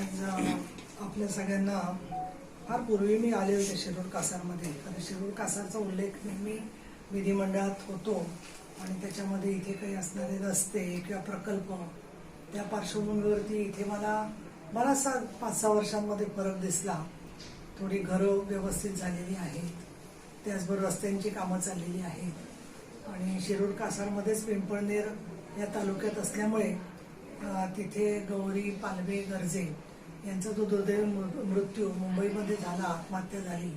आज आपल्या सगळ्यांना फार पूर्वी मी आले होते शिरूर कासारमध्ये. तर शिरूर कासारचा उल्लेख नेहमी विधिमंडळात होतो आणि त्याच्यामध्ये इथे काही असणारे रस्ते किंवा प्रकल्प त्या पार्श्वभूमीवरती इथे मला बराचसा पाच सहा वर्षांमध्ये फरक दिसला. थोडी घरं व्यवस्थित झालेली आहेत. त्याचबरोबर रस्त्यांची कामं चाललेली आहेत. आणि शिरूर कासारमध्येच पिंपळनेर या तालुक्यात असल्यामुळे तिथे गौरी पालवे गरजे यांचा जो दुर्दैव मृ- मृत्यू मुंबईमध्ये झाला आत्महत्या झाली.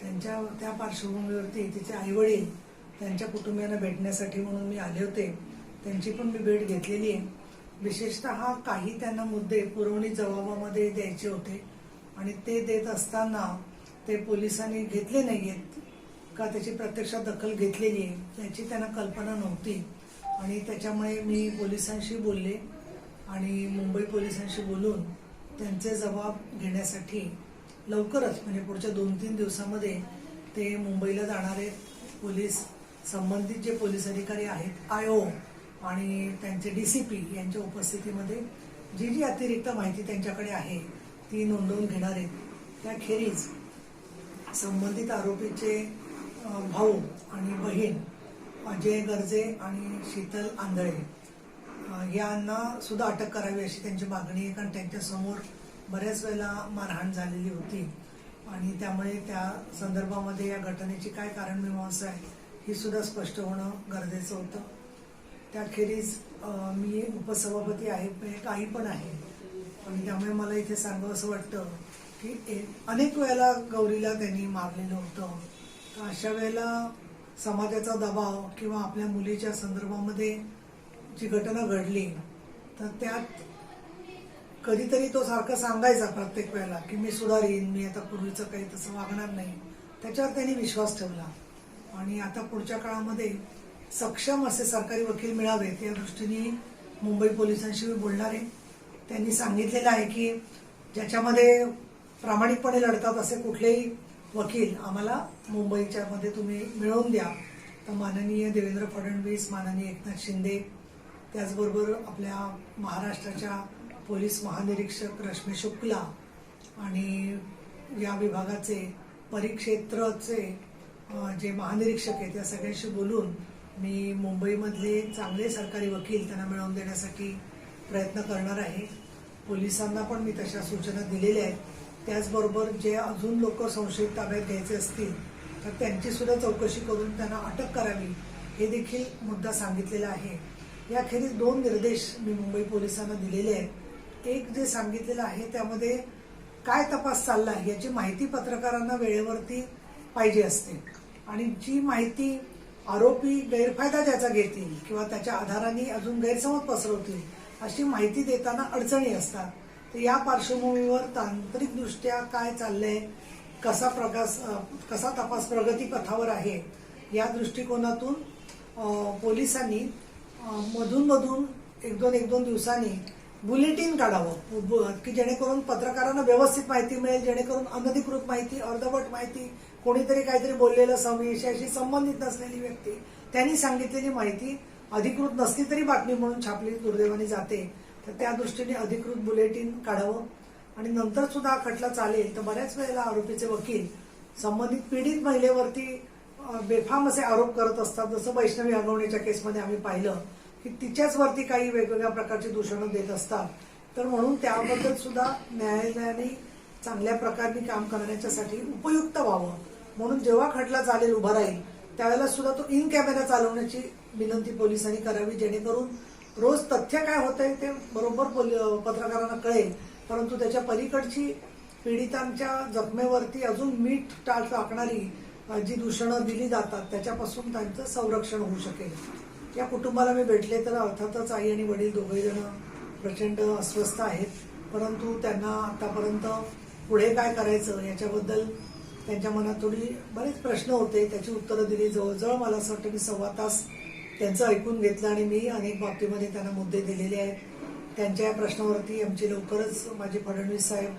त्यांच्या त्या पार्श्वभूमीवरती तिचे आईवडील त्यांच्या कुटुंबियांना भेटण्यासाठी म्हणून मी आले होते. त्यांची पण मी भेट घेतलेली आहे. विशेषतः काही त्यांना मुद्दे पुरवणी जबाबामध्ये द्यायचे होते आणि ते देत असताना ते पोलिसांनी घेतले नाहीयेत का त्याची प्रत्यक्षात दखल घेतलेली आहे याची त्यांना कल्पना नव्हती. आणि त्याच्यामुळे मी पोलिसांशी बोलले आणि मुंबई पोलिसांशी बोलून त्यांचे जबाब घेण्यासाठी लवकरच म्हणजे पुढच्या दोन तीन दिवसामध्ये ते मुंबईला जाणारे पोलीस संबंधित जे पोलीस अधिकारी आहेत आय ओ आणि त्यांचे डी सी पी यांच्या उपस्थितीमध्ये जी जी अतिरिक्त माहिती त्यांच्याकडे आहे ती नोंदवून घेणार आहेत त्याखेरीज संबंधित आरोपीचे भाऊ आणि बहीण अजय गर्जे आणि शीतल आंधळे. यांना सुद्धा अटक करावी अशी त्यांची मागणी आहे कारण त्यांच्यासमोर बऱ्याच वेळेला मारहाण झालेली होती. आणि त्यामुळे त्या संदर्भामध्ये या घटनेची काय कारण मीमांसा आहे ही सुद्धा स्पष्ट होणं गरजेचं होतं. त्याखेरीज मी उपसभापती आहे काही पण आहे. आणि त्यामुळे मला इथे सांगावं असं वाटतं की अनेक वेळेला गौरीला त्यांनी मारलेलं होतं. तर अशा वेळेला समाजाचा दबाव किंवा आपल्या मुलीच्या संदर्भामध्ये जी घटना घडली तर त्यात कधीतरी तो सारखं सांगायचा प्रत्येक वेळेला की मी सुधारीन मी आता पूर्वीचं काही तसं वागणार नाही. त्याच्यावर त्यांनी विश्वास ठेवला. आणि आता पुढच्या काळामध्ये सक्षम असे सरकारी वकील मिळावेत या दृष्टीने मुंबई पोलिसांशी मी बोलणार आहे. त्यांनी सांगितलेलं आहे की ज्याच्यामध्ये प्रामाणिकपणे लढतात असे कुठलेही वकील आम्हाला मुंबईच्या मध्ये तुम्ही मिळवून द्या. तर माननीय देवेंद्र फडणवीस माननीय एकनाथ शिंदे त्याचबरोबर आपल्या महाराष्ट्राच्या पोलीस महानिरीक्षक रश्मी शुक्ला आणि या विभागाचे परिक्षेत्रचे जे महानिरीक्षक आहेत त्या सगळ्यांशी बोलून मी मुंबईमधले चांगले सरकारी वकील त्यांना मिळवून देण्यासाठी प्रयत्न करणार आहे. पोलिसांना पण मी तशा सूचना दिलेल्या आहेत. त्याचबरोबर जे अजून लोक संशयित ताब्यात घ्यायचे असतील तर त्यांची सुद्धा चौकशी करून त्यांना अटक करावी हे देखील मुद्दा सांगितलेला आहे. याखेरीज दोन निर्देश मी मुंबई पोलिसांना दिलेले आहेत. एक जे सांगितलेलं आहे त्यामध्ये काय तपास चालला आहे याची माहिती पत्रकारांना वेळेवरती पाहिजे असते. आणि जी माहिती आरोपी गैरफायदा ज्याचा घेतील किंवा त्याच्या आधाराने अजून गैरसमज पसरवतील अशी माहिती देताना अडचणी असतात. तर या पार्श्वभूमीवर तांत्रिकदृष्ट्या काय चाललंय कसा प्रकाश कसा तपास प्रगती पथावर आहे या दृष्टिकोनातून पोलिसांनी मधून मधून एक दोन एक दोन दिवसांनी बुलेटिन काढावं. की जेणेकरून पत्रकारांना व्यवस्थित माहिती मिळेल जेणेकरून अनधिकृत माहिती अर्धवट माहिती कोणीतरी काहीतरी बोललेलं विषयाशी संबंधित नसलेली व्यक्ती त्यांनी सांगितलेली माहिती अधिकृत नसली तरी बातमी म्हणून छापली दुर्दैवाने जाते. तर त्या दृष्टीने अधिकृत बुलेटिन काढावं. आणि नंतर सुद्धा खटला चालेल तर बऱ्याच वेळेला आरोपीचे वकील संबंधित पीडित महिलेवरती बेफाम असे आरोप करत असतात जसं वैष्णवी हगवण्याच्या केसमध्ये आम्ही पाहिलं. की तिच्याच वरती काही वेगवेगळ्या प्रकारची दूषणं देत असतात. तर म्हणून त्याबद्दल सुद्धा न्यायालयाने चांगल्या प्रकारे काम करण्याच्यासाठी उपयुक्त व्हावं. म्हणून जेव्हा खटला चालेल उभा राहील त्यावेळेला सुद्धा तो इन कॅमेरा चालवण्याची विनंती पोलिसांनी करावी जेणेकरून रोज तथ्य काय होतंय ते बरोबर पोल- पत्रकारांना कळेल. परंतु त्याच्या पलीकडची पीडितांच्या जखमेवरती अजून मीठ टाळ टाकणारी जी दूषणं दिली जातात त्याच्यापासून त्यांचं संरक्षण होऊ शकेल. या कुटुंबाला मी भेटले तर अर्थातच आई आणि वडील दोघे जण प्रचंड अस्वस्थ आहेत. परंतु त्यांना आतापर्यंत पुढे काय करायचं याच्याबद्दल त्यांच्या मनात थोडी बरेच प्रश्न होते. त्याची उत्तरं दिली. जवळजवळ मला असं वाटतं की सव्वा तास त्यांचं ऐकून घेतलं आणि मी अनेक बाबतीमध्ये त्यांना मुद्दे दिलेले आहेत. त्यांच्या या प्रश्नावरती आमची लवकरच माझे फडणवीस साहेब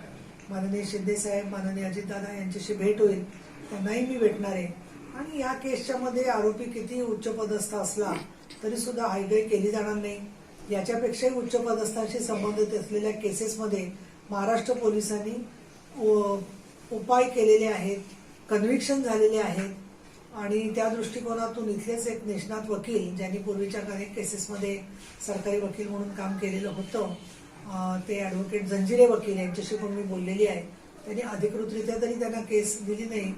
माननीय शिंदे साहेब माननीय अजितदादा यांच्याशी भेट होईल. त्यांनाही मी भेटणार आहे. आणि या केसच्या मध्ये आरोपी किती उच्चपदस्थ असला तरी सुद्धा हायगाई केली जाणार नाही. याच्यापेक्षाही उच्च पदस्थांशी संबंधित असलेल्या केसेसमध्ये महाराष्ट्र पोलिसांनी उपाय केलेले आहेत कन्व्हिक्शन झालेले आहेत आणि त्या दृष्टिकोनातून इथलेच एक निष्णात वकील ज्यांनी पूर्वीच्या अनेक केसेसमध्ये सरकारी वकील म्हणून काम केलेलं होतं ते ॲडव्होकेट जंजिरे वकील यांच्याशी पण मी बोललेली आहे. त्यांनी अधिकृतरित्या तरी त्यांना केस दिली नाही.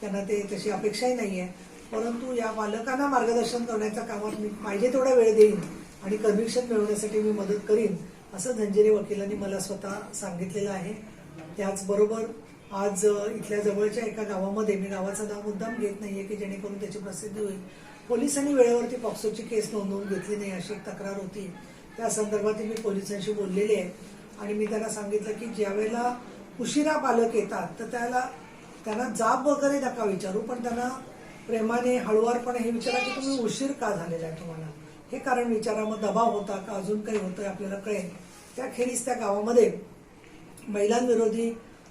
त्यांना ते तशी अपेक्षाही नाही आहे परंतु या बालकांना मार्गदर्शन करण्याच्या कामात मी पाहिजे तेवढा वेळ देईन आणि कन्व्हिक्शन मिळवण्यासाठी मी मदत करीन असं धंजिरे वकिलांनी मला स्वतः सांगितलेलं आहे. त्याचबरोबर आज इथल्या जवळच्या एका गावामध्ये मी गावाचं नाव मुद्दाम घेत नाहीये की जेणेकरून त्याची प्रसिद्धी होईल. पोलिसांनी वेळेवरती पॉक्सोची केस नोंदवून घेतली नाही अशी एक तक्रार होती. त्या संदर्भात मी पोलिसांशी बोललेले आहे. आणि मी त्यांना सांगितलं की ज्यावेळेला उशिरा पालक येतात तर त्याला त्यांना जाब वगैरे नका विचारू पण त्यांना प्रेमाने हळुवारपणे हे विचारा की तुम्ही उशीर का झालेला आहे तुम्हाला? हे कारण विचारा मग दबाव होता का? अजून काही होतंय आपल्याला कळेल. त्याखेरीज त्या गावामध्ये महिलांविरोधी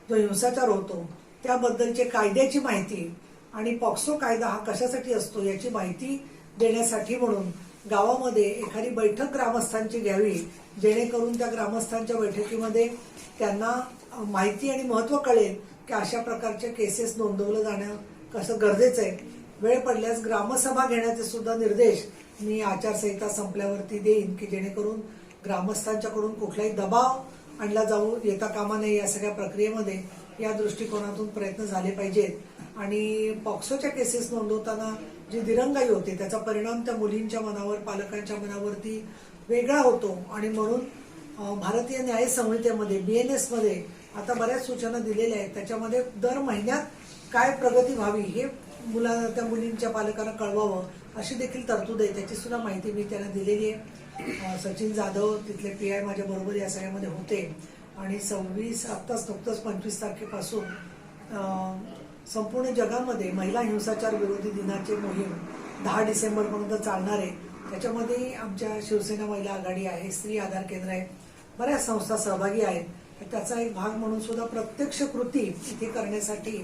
जो हिंसाचार होतो त्याबद्दलचे कायद्याची माहिती आणि पॉक्सो कायदा हा कशासाठी असतो याची माहिती देण्यासाठी म्हणून गावामध्ये एखादी बैठक ग्रामस्थांची घ्यावी जेणेकरून त्या ग्रामस्थांच्या बैठकीमध्ये त्यांना माहिती आणि महत्त्व कळेल की अशा प्रकारचे केसेस नोंदवलं जाणं कसं गरजेचं आहे. वेळ पडल्यास ग्रामसभा घेण्याचे सुद्धा निर्देश मी आचारसंहिता संपल्यावरती देईन की जेणेकरून ग्रामस्थांच्याकडून कुठलाही दबाव आणला जाऊ येता कामा नये या सगळ्या प्रक्रियेमध्ये या दृष्टिकोनातून प्रयत्न झाले पाहिजेत. आणि पॉक्सोच्या केसेस नोंदवताना जी दिरंगाई होते त्याचा परिणाम त्या मुलींच्या मनावर पालकांच्या मनावरती वेगळा होतो. आणि म्हणून भारतीय न्याय संहितेमध्ये बीएनएसमध्ये आता बऱ्याच सूचना दिलेल्या आहेत. त्याच्यामध्ये दर महिन्यात काय प्रगती व्हावी हे मुला त्या मुलींच्या पालकांना कळवावं अशी देखील तरतूद आहे. त्याची सुद्धा माहिती मी त्यांना दिलेली आहे. सचिन जाधव तिथले पी आय माझ्या बरोबर या सगळ्यामध्ये होते. आणि सव्वीस आत्ताच नुकतंच पंचवीस तारखेपासून संपूर्ण जगामध्ये महिला हिंसाचार विरोधी दिनाची मोहीम दहा डिसेंबरपर्यंत चालणार आहे. त्याच्यामध्ये आमच्या शिवसेना महिला आघाडी आहे स्त्री आधार केंद्र आहे. बऱ्याच संस्था सहभागी आहेत. त्याचा एक भाग म्हणून सुद्धा प्रत्यक्ष कृती इथे करण्यासाठी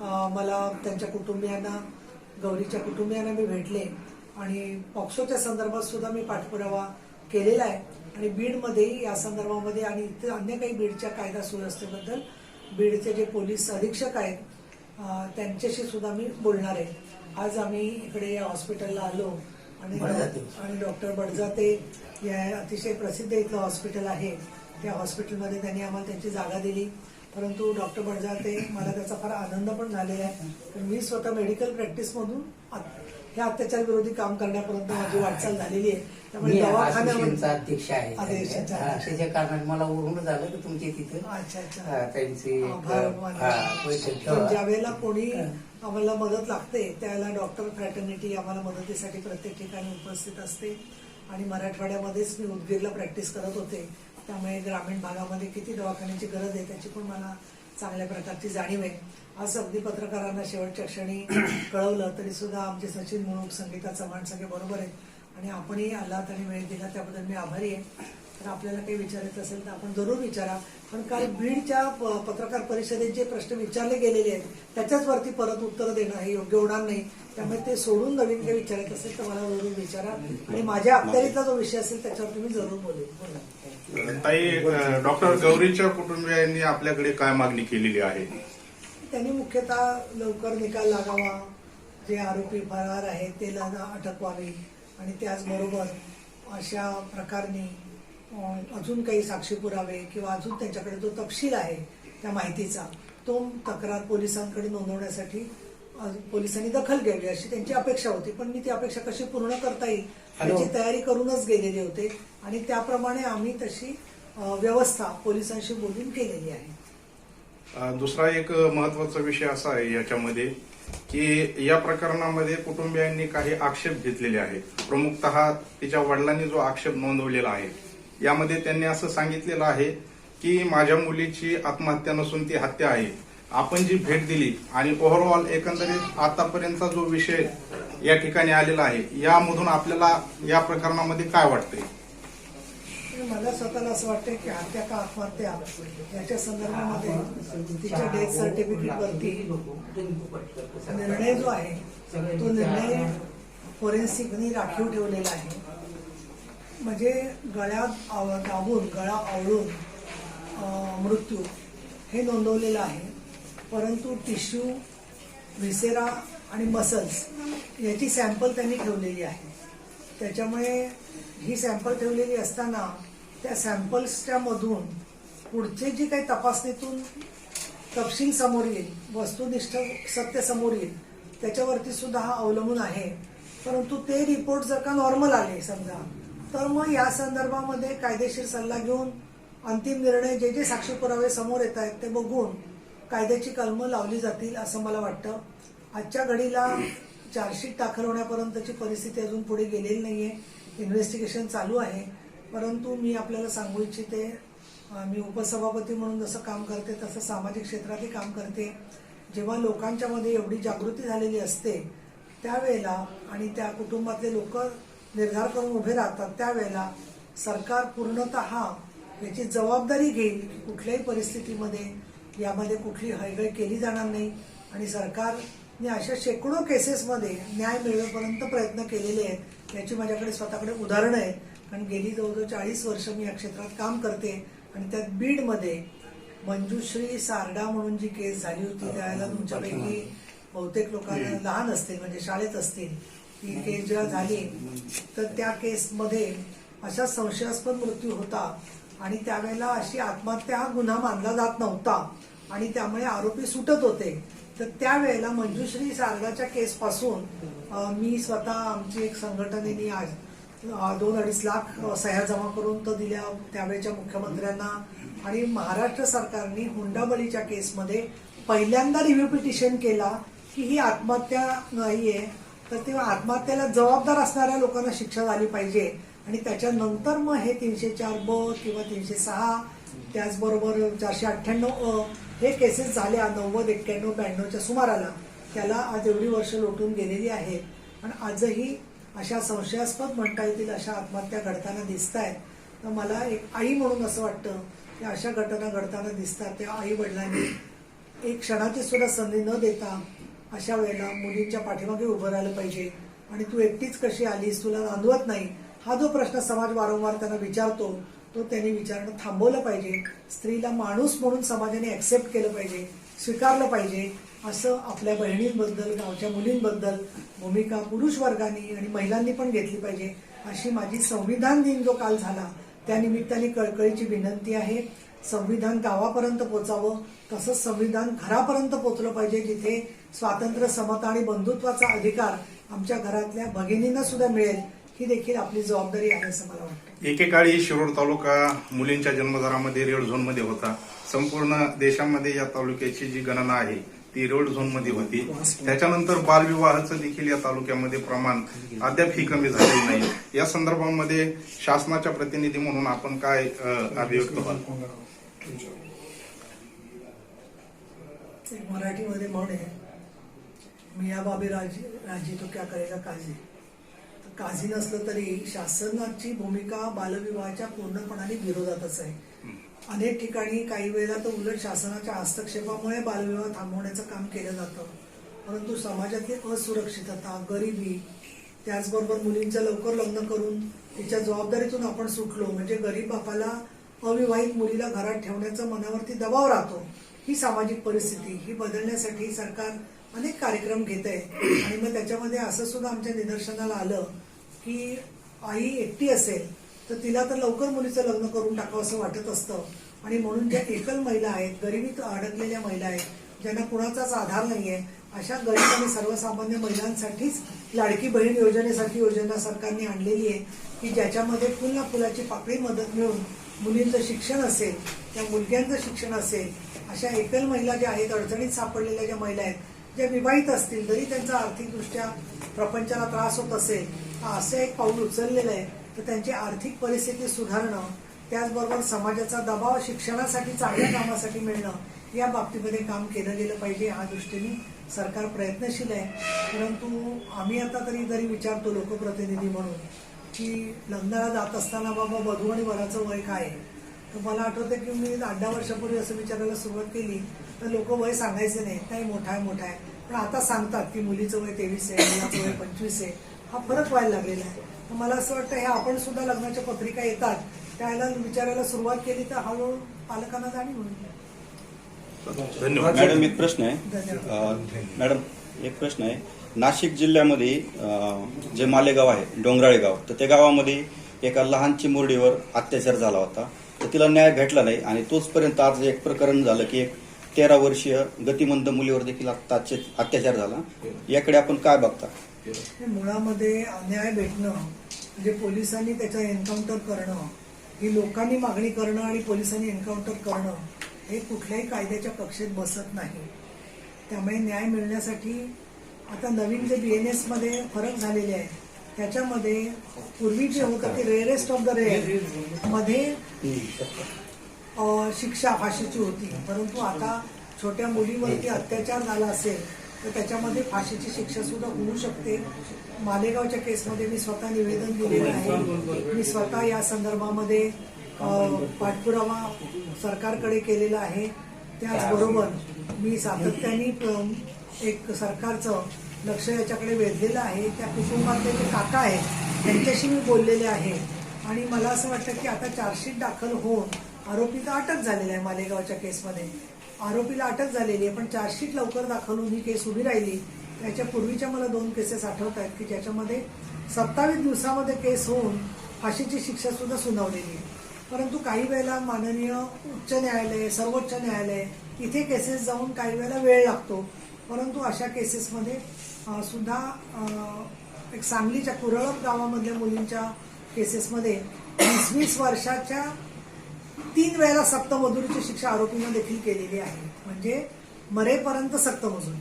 मला त्यांच्या कुटुंबियांना गौरीच्या कुटुंबियांना मी भेटले. आणि पॉक्सोच्या संदर्भात सुद्धा मी पाठपुरावा केलेला आहे. आणि बीडमध्येही या संदर्भामध्ये आणि इतर अन्य काही बीडच्या कायदा सुव्यवस्थेबद्दल बीडचे जे पोलीस अधीक्षक आहेत त्यांच्याशी सुद्धा मी बोलणार आहे. आज आम्ही इकडे या हॉस्पिटलला आलो आणि. आणि डॉक्टर बडजाते या अतिशय प्रसिद्ध इथलं हॉस्पिटल आहे. त्या हॉस्पिटलमध्ये त्यांनी आम्हाला त्यांची जागा दिली. परंतु डॉक्टर बडजाते मला त्याचा फार आनंद पण झालेला आहे. कारण मी स्वतः मेडिकल प्रॅक्टिसमधून आत- हे अत्याचार विरोधी काम करण्यापर्यंत माझी वाटचाल झालेली आहे. त्यामुळे असोसिएशनचा अध्यक्ष आहे. त्याच्या कारणाने मला ओरडून झालं की तुमच्या तिथं. अच्छा अच्छा. त्यांची. ज्या वेळेला कोणी. आम्हाला मदत लागते त्यावेळेला डॉक्टर फ्रॅटर्निटी आम्हाला मदतीसाठी प्रत्येक ठिकाणी उपस्थित असते. आणि मराठवाड्यामध्येच मी उदगीरला प्रॅक्टिस करत होते. त्यामुळे ग्रामीण भागामध्ये किती दवाखान्याची गरज आहे त्याची पण मला चांगल्या प्रकारची जाणीव आहे. आज अगदी पत्रकारांना शेवटच्या क्षणी कळवलं तरी सुद्धा आमचे सचिन म्हणून संगीता चव्हाण सगळे बरोबर आहेत. आणि आपणही आलात आणि वेळ दिला त्याबद्दल मी आभारी आहे. तर आपल्याला काही विचारायचं असेल तर आपण जरूर विचारा. पण काल बीडच्या पत्रकार परिषदेत जे प्रश्न विचारले गेलेले आहेत त्याच्याच वरती परत उत्तर देणं हे योग्य होणार नाही. त्यामुळे ते सोडून नवीन काही विचारायचं असेल तर मला जरूर विचारा. आणि माझ्या अखत्यारीतला जो विषय असेल त्याच्यावरती मी जरूर बोला. ताई डॉक्टर गौरीच्या कुटुंबियांनी आपल्याकडे काय मागणी केलेली आहे? त्यांनी मुख्यतः लवकर निकाल लागावा. जे आरोपी फरार आहेत ते त्यांना अटक व्हावी आणि त्याचबरोबर अशा प्रकारनी अजून काही साक्षी पुरावे किंवा अजून त्यांच्याकडे जो तपशील आहे त्या माहितीचा तो तक्रार पोलिसांकडे नोंदवण्यासाठी पोलिसांनी दखल घ्यावी अशी त्यांची अपेक्षा होती पण मी ती अपेक्षा कशी पूर्ण करता येईल. याची तयारी करूनच गेलेले होते आणि त्याप्रमाणे आम्ही तशी व्यवस्था पोलिसांशी बोलून केलेली आहे दुसरा एक महत्त्वाचा विषय असा आहे याच्यामध्ये की या प्रकरणामध्ये कुटुंबियांनी काही आक्षेप घेतलेले आहेत. प्रमुखतः तिच्या वडिलांनी जो आक्षेप नोंदवलेला आहे यामध्ये त्यांनी असं सांगितलेलं आहे की माझ्या मुलीची आत्महत्या नसून ती हत्या आहे. आपण जी भेट दिली आणि ओव्हरऑल एकंदरीत आतापर्यंतचा जो विषय या ठिकाणी आलेला आहे यामधून आपल्याला या प्रकरणामध्ये काय वाटतंय? मला स्वतःला असं वाटतं की हत्या का आत्महत्या? याच्या संदर्भामध्ये तिच्या डेथ सर्टिफिकेट वरती निर्णय जो आहे तो निर्णय फोरेन्सिकनी राखीव ठेवलेला आहे. म्हणजे गळ्यात आव- दाबून गळा आवळून मृत्यू हे नोंदवलेलं आहे. परंतु टिश्यू व्हिसेरा आणि मसल्स याची सॅम्पल त्यांनी ठेवलेली आहे. त्याच्यामुळे ही सॅम्पल ठेवलेली असताना त्या सॅम्पल्सच्या मधून पुढचे जी काही तपासणीतून तपशील समोर येईल वस्तुनिष्ठ सत्य समोर येईल त्याच्यावरती सुद्धा हा अवलंबून आहे. परंतु ते रिपोर्ट जर का नॉर्मल आले समजा तर मग या संदर्भामध्ये कायदेशीर सल्ला घेऊन अंतिम निर्णय जे जे साक्षी पुरावे समोर येत आहेत ते बघून कायद्याची कलमं लावली जातील असं मला वाटतं. आजच्या घडीला चार्जशीट दाखल होण्यापर्यंतची परिस्थिती अजून पुढे गेलेली नाहीये. इन्व्हेस्टिगेशन चालू आहे. परंतु मी आपल्याला सांगू इच्छिते मी उपसभापती म्हणून जसं काम करते तसं सामाजिक क्षेत्रातही काम करते. जेव्हा लोकांच्या मध्ये एवढी जागृती झालेली असते त्यावेळेला आणि त्या कुटुंबातले लोक निर्धार करून उभे राहतात त्यावेळेला सरकार पूर्णतः याची जबाबदारी घेईल की कुठल्याही परिस्थितीमध्ये यामध्ये कुठली हयगय केली जाणार नाही. आणि सरकारने अशा शेकडो केसेसमध्ये न्याय मिळवेपर्यंत प्रयत्न केलेले आहेत याची माझ्याकडे स्वतःकडे उदाहरणं आहेत. कारण गेली जवळजवळ चाळीस वर्ष मी या क्षेत्रात काम करते. आणि त्यात बीडमध्ये मंजुश्री सारडा म्हणून जी केस झाली होती त्यावेळेला तुमच्यापैकी बहुतेक लोकांना लहान असतील म्हणजे शाळेत असतील ती केस जेव्हा झाली तर त्या केसमध्ये अशा संशयास्पद मृत्यू होता. आणि त्यावेळेला अशी आत्महत्या हा गुन्हा मानला जात नव्हता. आणि त्यामुळे आरोपी सुटत होते. तर त्यावेळेला मंजुश्री सारगाच्या केसपासून मी स्वतः आमची एक संघटनेने आज दोन अडीच लाख सह्या जमा करून तो दिल्या त्यावेळेच्या मुख्यमंत्र्यांना. आणि महाराष्ट्र सरकारने हुंडाबळीच्या केसमध्ये पहिल्यांदा रिव्ह्यू पिटिशन केला की ही आत्महत्या नाही आहे. तर तेव्हा आत्महत्येला जबाबदार असणाऱ्या लोकांना शिक्षा झाली पाहिजे. आणि त्याच्यानंतर मग हे तीनशे चार ब किंवा तीनशे सहा त्याचबरोबर चारशे अठ्ठ्याण्णव अ हे केसेस झाल्या नव्वद एक्क्याण्णव ब्याण्णवच्या सुमाराला. त्याला आज एवढी वर्ष लोटून गेलेली आहेत. आणि आजही अशा संशयास्पद म्हणता येतील अशा आत्महत्या घडताना दिसत आहेत तर मला एक आई म्हणून असं वाटतं की अशा घटना घडताना दिसतात. त्या आई वडिलांनी एक क्षणाची सुद्धा संधी न देता अशा वेळेला मुलींच्या पाठीमागे उभं राहिलं पाहिजे. आणि तू एकटीच कशी आलीस तुला नांदवत नाही. हा जो प्रश्न समाज वारंवार त्यांना विचारतो तो त्यांनी विचारणं थांबवलं पाहिजे. स्त्रीला माणूस म्हणून समाजाने ऍक्सेप्ट केलं पाहिजे स्वीकारलं पाहिजे असं आपल्या बहिणींबद्दल गावच्या मुलींबद्दल भूमिका पुरुष वर्गाने आणि महिलांनी पण घेतली पाहिजे अशी माझी संविधान दिन जो काल झाला त्या निमित्ताने कळकळीची विनंती आहे. संविधान गावापर्यंत पोचावं तसंच संविधान घरापर्यंत पोचलं पाहिजे जिथे स्वातंत्र्य समता आणि बंधुत्वाचा अधिकार आमच्या घरातल्या भगिनींना सुद्धा मिळेल ही देखील आपली जबाबदारी आहे असं मला वाटतं. एकेकाळी शिरोड तालुका मुलींच्या जन्मदरामध्ये रेड झोनमध्ये होता. संपूर्ण देशामध्ये या तालुक्याची जी गणना आहे ती रेड झोनमध्ये होती. त्याच्यानंतर बालविवाहाचं देखील या तालुक्यामध्ये प्रमाण अद्यापही कमी झालेलं नाही. या संदर्भामध्ये शासनाच्या प्रतिनिधी म्हणून आपण काय अभिव्यक्त एक मराठीमध्ये म्हण आहे मिया बाबी राजी राजी तो क्या करेगा काजी. तर काझी नसलं तरी शासनाची भूमिका बालविवाहाच्या पूर्णपणाने विरोधातच आहे. अनेक ठिकाणी काही वेळेला तर उलट शासनाच्या हस्तक्षेपामुळे बालविवाह थांबवण्याचं काम केलं जातं. परंतु समाजातली असुरक्षितता गरिबी त्याचबरोबर मुलींचं लवकर लग्न करून तिच्या जबाबदारीतून आपण सुटलो म्हणजे गरीब बापाला अविवाहित मुलीला घरात ठेवण्याचा मनावरती दबाव राहतो ही सामाजिक परिस्थिती ही बदलण्यासाठी सरकार अनेक कार्यक्रम घेत आहे आणि मग त्याच्यामध्ये असं सुद्धा आमच्या निदर्शनाला आलं की आई एकटी असेल तर तिला तर लवकर मुलीचं लग्न करून टाकावं असं वाटत असतं. आणि म्हणून ज्या एकल महिला आहेत गरिबीत अडकलेल्या महिला आहेत ज्यांना कुणाचाच आधार नाहीये अशा गरीब आणि सर्वसामान्य महिलांसाठीच लाडकी बहीण योजनेसारखी योजना सरकारने आणलेली आहे की ज्याच्यामध्ये फुल फुलाची पाकळी मदत मिळून मुलींचं शिक्षण असेल त्या मुलग्यांचं शिक्षण असेल अशा एकल महिला ज्या आहेत अडचणीत सापडलेल्या ज्या महिला आहेत ज्या विवाहित असतील तरी त्यांचा आर्थिकदृष्ट्या प्रपंचाला त्रास होत असेल असं एक पाऊल उचललेलं आहे. तर त्यांची आर्थिक परिस्थिती सुधारणं त्याचबरोबर समाजाचा दबाव शिक्षणासाठी चांगल्या कामासाठी मिळणं या बाबतीमध्ये काम केलं गेलं पाहिजे या दृष्टीने सरकार प्रयत्नशील आहे. परंतु आम्ही आता तरी जरी विचारतो लोकप्रतिनिधी म्हणून की लग्नाला जात असताना बाबा वधू आणि वराचं वय काय आहे. तर मला आठवतं की मी आठ दहा वर्षापूर्वी असं विचारायला सुरुवात केली तर लोक वय सांगायचे नाही नाही मोठा आहे मोठा आहे. पण आता सांगतात की मुलीचं वय तेवीस आहे मुलाचं वय पंचवीस आहे. हा फरक व्हायला लागलेला आहे. मला असं वाटतं हे आपण सुद्धा लग्नाच्या पत्रिका येतात त्याला विचारायला सुरुवात केली तर हळूहळू पालकांना जाणीव होईल. धन्यवाद. मॅडम एक प्रश्न आहे. मॅडम एक प्रश्न आहे. नाशिक जिल्ह्यामध्ये जे मालेगाव आहे डोंगराळे गाव तर त्या गावामध्ये एका लहान चिमुरडीवर अत्याचार झाला होता. तर तिला न्याय भेटला नाही आणि तोचपर्यंत आज एक प्रकरण झालं की एक तेरा वर्षीय गतिमंद मुलीवर देखील अत्याचे- अत्याचार झाला. याकडे आपण काय बघता? मुळामध्ये अन्याय भेटणं म्हणजे पोलिसांनी त्याचा एन्काउंटर करणं ही लोकांनी मागणी करणं आणि पोलिसांनी एन्काउंटर करणं हे कुठल्याही कायद्याच्या कक्षेत बसत नाही. त्यामुळे न्याय मिळण्यासाठी आता नवीन जे बी एन एसमध्ये फरक झालेले आहे त्याच्यामध्ये पूर्वी जे होतं ते रेअरेस्ट ऑफ द रेअरमध्ये शिक्षा फाशीची होती. परंतु आता छोट्या मुलीवरती अत्याचार झाला असेल तर त्याच्यामध्ये फाशीची शिक्षा सुद्धा होऊ शकते. मालेगावच्या केसमध्ये मी स्वतः निवेदन दिलेलं आहे. मी स्वतः या संदर्भामध्ये पाठपुरावा सरकारकडे केलेला आहे. त्याचबरोबर मी सातत्याने एक सरकारचं लक्ष याच्याकडे वेधलेलं आहे. त्या कुटुंबातले जे काका आहेत त्यांच्याशी मी बोललेले आहे. आणि मला असं वाटतं की आता चार्जशीट दाखल होऊन आरोपीला अटक झालेला आहे मालेगावच्या केसमध्ये. आरोपीला अटक झालेली आहे पण चार्जशीट लवकर दाखल होऊन ही केस उभी राहिली. त्याच्या पूर्वीच्या मला दोन केसेस आठवत आहेत की ज्याच्यामध्ये सत्तावीस दिवसामध्ये केस होऊन फाशीची शिक्षा सुद्धा सुनावलेली आहे. परंतु काही वेळेला माननीय उच्च न्यायालय सर्वोच्च न्यायालय इथे केसेस जाऊन काही वेळेला वेळ लागतो. परंतु अशा केसेसमध्ये सुद्धा एक सांगलीच्या कुरळप गावामधल्या मुलींच्या केसेसमध्ये वीस वीस वर्षाच्या तीन वेळेला सक्तमजुरीची शिक्षा आरोपींना देखील केलेली आहे. म्हणजे मरेपर्यंत सक्तमजुरी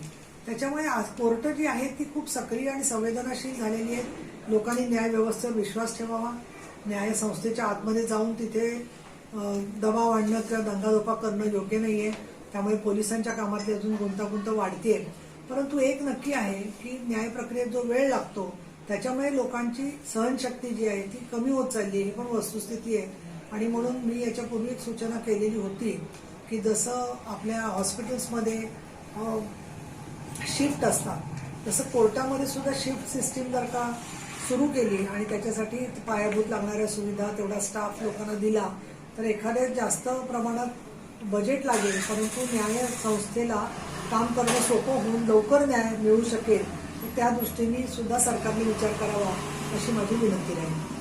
त्याच्यामुळे आज कोर्ट जी आहेत ती खूप सक्रिय आणि संवेदनाशील झालेली आहेत. लोकांनी न्यायव्यवस्थेवर विश्वास ठेवावा. न्याय संस्थेच्या आतमध्ये जाऊन तिथे दबाव आणणं किंवा दंगादोफा करणं योग्य नाही आहे त्यामुळे पोलिसांच्या कामातली अजून गुंतागुंत वाढतीये. परंतु एक नक्की आहे की न्याय प्रक्रियेत जो वेळ लागतो त्याच्यामुळे लोकांची सहनशक्ती जी आहे ती कमी होत चालली आहे. ही पण वस्तुस्थिती आहे. आणि म्हणून मी याच्यापूर्वी एक सूचना केलेली होती की जसं आपल्या हॉस्पिटल्समध्ये शिफ्ट असतात तसं कोर्टामध्ये सुद्धा शिफ्ट सिस्टीम जर का सुरू केली आणि त्याच्यासाठी पायाभूत लागणाऱ्या सुविधा तेवढा स्टाफ लोकांना दिला तर एखाद्या जास्त प्रमाणात बजेट लागेल परंतु न्याय संस्थेला काम करणं सोपं होऊन लवकर न्याय मिळू शकेल त्या दृष्टीने सुद्धा सरकारने विचार करावा अशी माझी विनंती राहील.